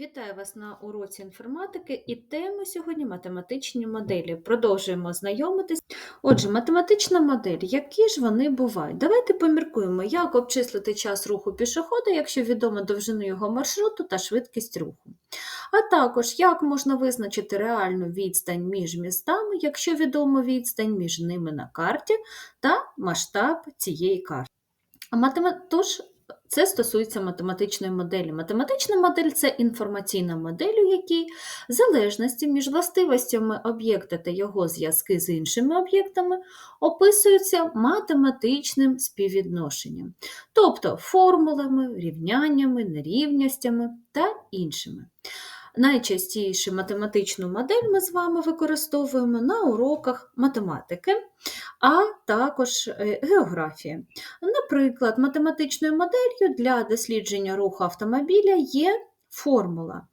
Вітаю вас на уроці інформатики і тема сьогодні математичні моделі. Продовжуємо знайомитись. Отже, математична модель, які ж вони бувають? Давайте поміркуємо, як обчислити час руху пішохода, якщо відомо довжину його маршруту та швидкість руху. А також, як можна визначити реальну відстань між містами, якщо відомо відстань між ними на карті та масштаб цієї карти. Тож, це стосується математичної моделі. Математична модель це інформаційна модель, у якій залежності між властивостями об'єкта та його зв'язки з іншими об'єктами описуються математичним співвідношенням, тобто формулами, рівняннями, нерівностями та іншими. Найчастіше математичну модель ми з вами використовуємо на уроках математики, а також е, географії. Наприклад, математичною моделлю для дослідження руху автомобіля є формула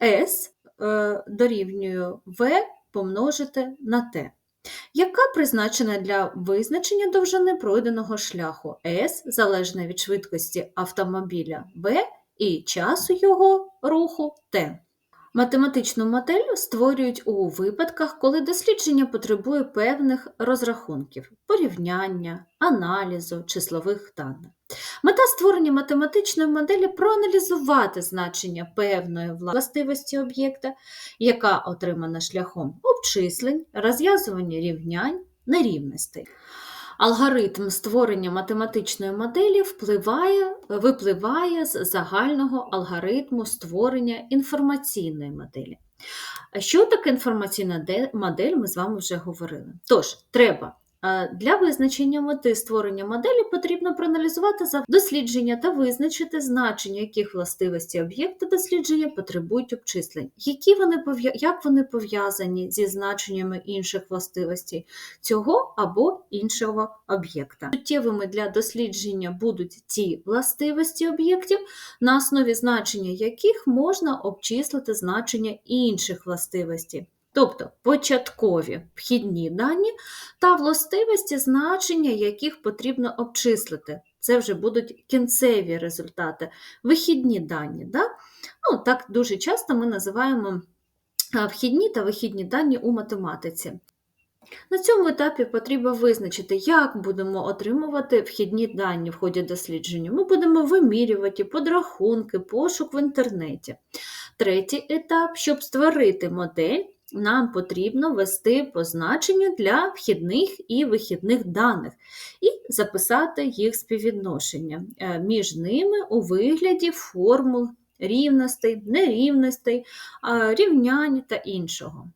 S е, дорівнює V помножити на T, яка призначена для визначення довжини пройденого шляху S залежно від швидкості автомобіля V і часу його руху T. Математичну модель створюють у випадках, коли дослідження потребує певних розрахунків, порівняння, аналізу числових даних. Мета створення математичної моделі проаналізувати значення певної властивості об'єкта, яка отримана шляхом обчислень, розв'язування рівнянь, нерівностей. Алгоритм створення математичної моделі впливає, випливає з загального алгоритму створення інформаційної моделі. Що таке інформаційна модель, ми з вами вже говорили. Тож, треба для визначення мети створення моделі потрібно проаналізувати за дослідження та визначити значення, яких властивості об'єкта дослідження потребують обчислень, які вони як вони пов'язані зі значеннями інших властивостей цього або іншого об'єкта. Суттєвими для дослідження будуть ті властивості об'єктів, на основі значення яких можна обчислити значення інших властивостей. Тобто початкові вхідні дані та властивості, значення яких потрібно обчислити. Це вже будуть кінцеві результати, вихідні дані. Да? Ну, так дуже часто ми називаємо вхідні та вихідні дані у математиці. На цьому етапі потрібно визначити, як будемо отримувати вхідні дані в ході дослідження. Ми будемо вимірювати подрахунки, пошук в інтернеті. Третій етап, щоб створити модель, нам потрібно ввести позначення для вхідних і вихідних даних і записати їх співвідношення е, між ними у вигляді формул рівностей, нерівностей, рівнянь та іншого.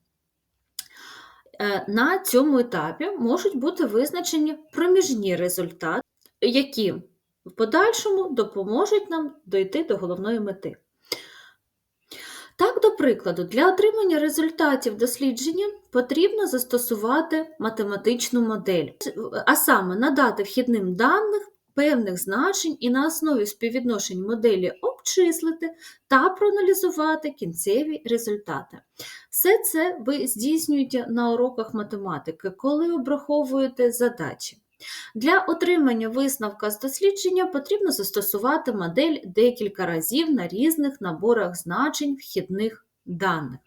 Е, На цьому етапі можуть бути визначені проміжні результати, які в подальшому допоможуть нам дойти до головної мети. До прикладу, для отримання результатів дослідження потрібно застосувати математичну модель, а саме надати вхідним даних певних значень і на основі співвідношень моделі обчислити та проаналізувати кінцеві результати. Все це ви здійснюєте на уроках математики, коли обраховуєте задачі. Для отримання висновка з дослідження потрібно застосувати модель декілька разів на різних наборах значень вхідних даних.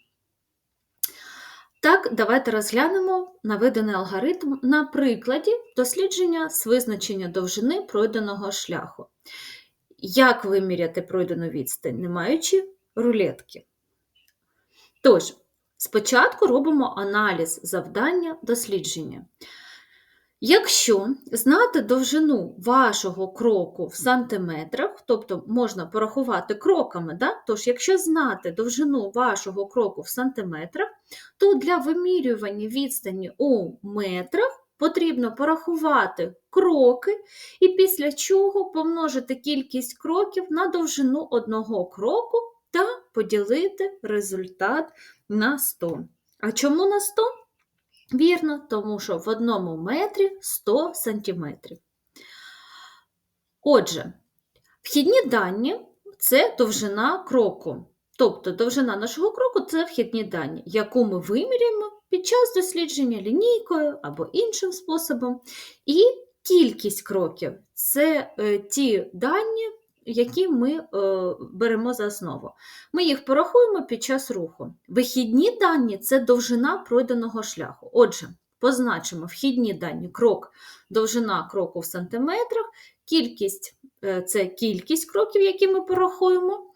Так, давайте розглянемо наведений алгоритм на прикладі дослідження з визначення довжини пройденого шляху. Як виміряти пройдену відстань, не маючи рулетки? Тож, спочатку робимо аналіз завдання дослідження. Якщо знати довжину вашого кроку в сантиметрах, тобто можна порахувати кроками, да? тож якщо знати довжину вашого кроку в сантиметрах, то для вимірювання відстані у метрах потрібно порахувати кроки і після чого помножити кількість кроків на довжину одного кроку та поділити результат на 100. А чому на 100? Вірно, тому що в одному метрі 100 сантиметрів. Отже, вхідні дані це довжина кроку. Тобто довжина нашого кроку це вхідні дані, яку ми виміряємо під час дослідження лінійкою або іншим способом. І кількість кроків це е, ті дані, які ми е, беремо за основу. Ми їх порахуємо під час руху. Вихідні дані це довжина пройденого шляху. Отже, позначимо вхідні дані крок, довжина кроку в сантиметрах, кількість е, це кількість кроків, які ми порахуємо,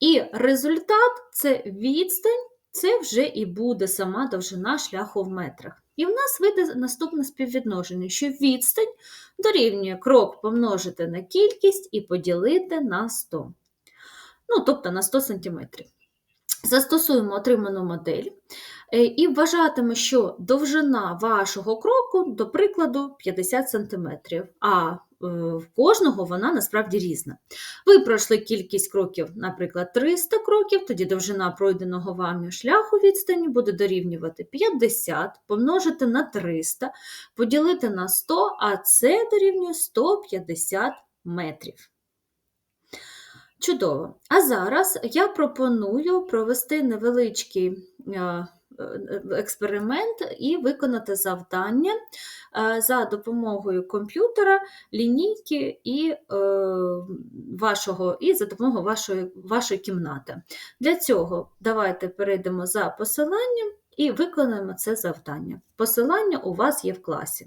і результат це відстань, це вже і буде сама довжина шляху в метрах. І в нас вийде наступне співвідношення, що відстань дорівнює крок помножити на кількість і поділити на 100. Ну, тобто на 100 см. Застосуємо отриману модель е, і вважатиме, що довжина вашого кроку, до прикладу, 50 см, а в кожного вона насправді різна. Ви пройшли кількість кроків, наприклад, 300 кроків, тоді довжина пройденого вами шляху відстані буде дорівнювати 50, помножити на 300, поділити на 100, а це дорівнює 150 метрів. Чудово. А зараз я пропоную провести невеличкий е, е, експеримент і виконати завдання е, за допомогою комп'ютера, лінійки і вашого, і за допомогою вашої, вашої кімнати. Для цього давайте перейдемо за посиланням і виконаємо це завдання. Посилання у вас є в класі.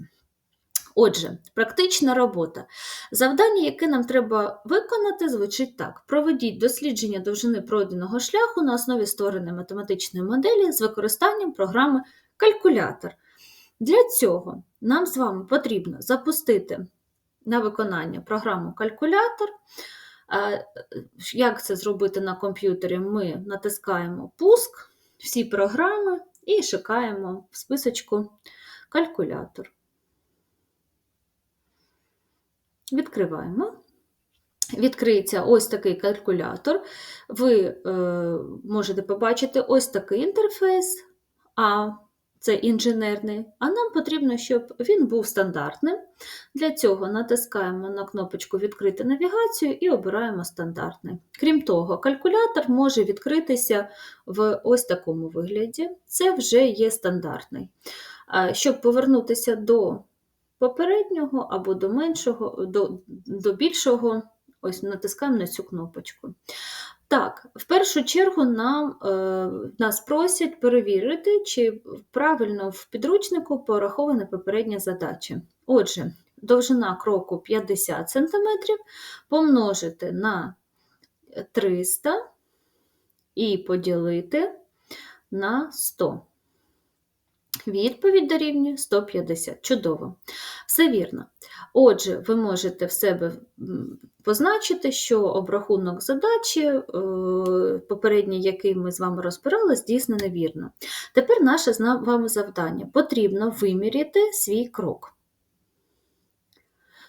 Отже, практична робота. Завдання, яке нам треба виконати, звучить так: проведіть дослідження довжини пройденого шляху на основі створеної математичної моделі з використанням програми калькулятор. Для цього нам з вами потрібно запустити на виконання програму калькулятор. Як це зробити на комп'ютері? Ми натискаємо пуск, всі програми і шукаємо в списочку калькулятор. Відкриваємо. Відкриється ось такий калькулятор. Ви е, можете побачити ось такий інтерфейс, а це інженерний, а нам потрібно, щоб він був стандартним. Для цього натискаємо на кнопочку Відкрити навігацію і обираємо стандартний. Крім того, калькулятор може відкритися в ось такому вигляді. Це вже є стандартний. Щоб повернутися до попереднього або до меншого, до, до більшого, ось натискаємо на цю кнопочку. Так, в першу чергу нам, е, нас просять перевірити, чи правильно в підручнику порахована попередня задача. Отже, довжина кроку 50 см помножити на 300 і поділити на 100. Відповідь дорівнює 150. Чудово. Все вірно. Отже, ви можете в себе позначити, що обрахунок задачі, е, попередній, який ми з вами розбирали, здійснене вірно. Тепер наше з вами завдання. Потрібно виміряти свій крок.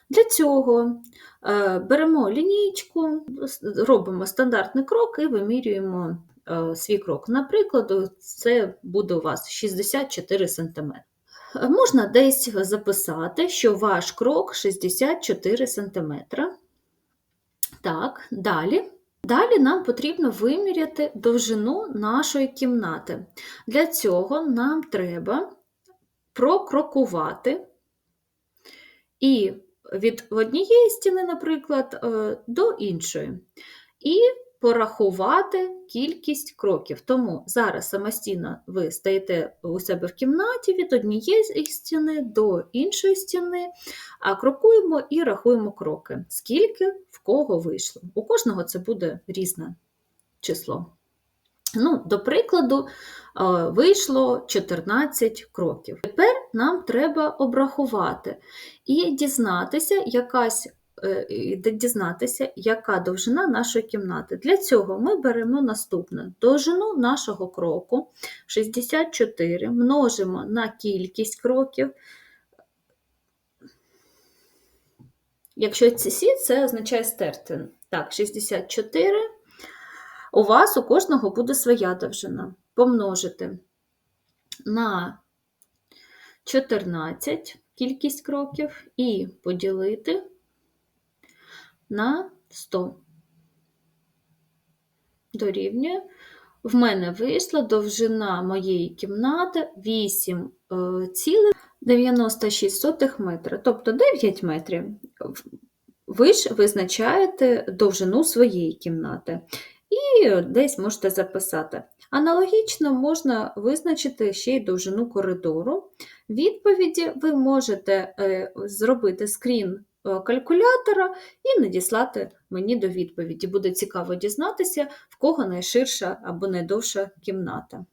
Для цього е, беремо лінійку, робимо стандартний крок і вимірюємо свій крок. Наприклад, це буде у вас 64 см. Можна десь записати, що ваш крок 64 см. Так, далі. Далі нам потрібно виміряти довжину нашої кімнати. Для цього нам треба прокрокувати і від однієї стіни, наприклад, е, до іншої. І порахувати кількість кроків. Тому зараз самостійно ви стоїте у себе в кімнаті від однієї стіни до іншої стіни, а крокуємо і рахуємо кроки, скільки в кого вийшло. У кожного це буде різне число. Ну, До прикладу, вийшло 14 кроків. Тепер нам треба обрахувати і дізнатися, якась Е, дізнатися, яка довжина нашої кімнати. Для цього ми беремо наступне: довжину нашого кроку 64 множимо на кількість кроків. Якщо ці сі, це означає стерти. Так, 64. У вас у кожного буде своя довжина. Помножити на 14 кількість кроків і поділити на 100. Дорівнює. В мене вийшла довжина моєї кімнати 8,96 е, метра, тобто 9 метрів. ви ж визначаєте довжину своєї кімнати і десь можете записати. Аналогічно можна визначити ще й довжину коридору. Відповіді ви можете е, зробити скрін калькулятора і надіслати мені до відповіді. Буде цікаво дізнатися, в кого найширша або найдовша кімната.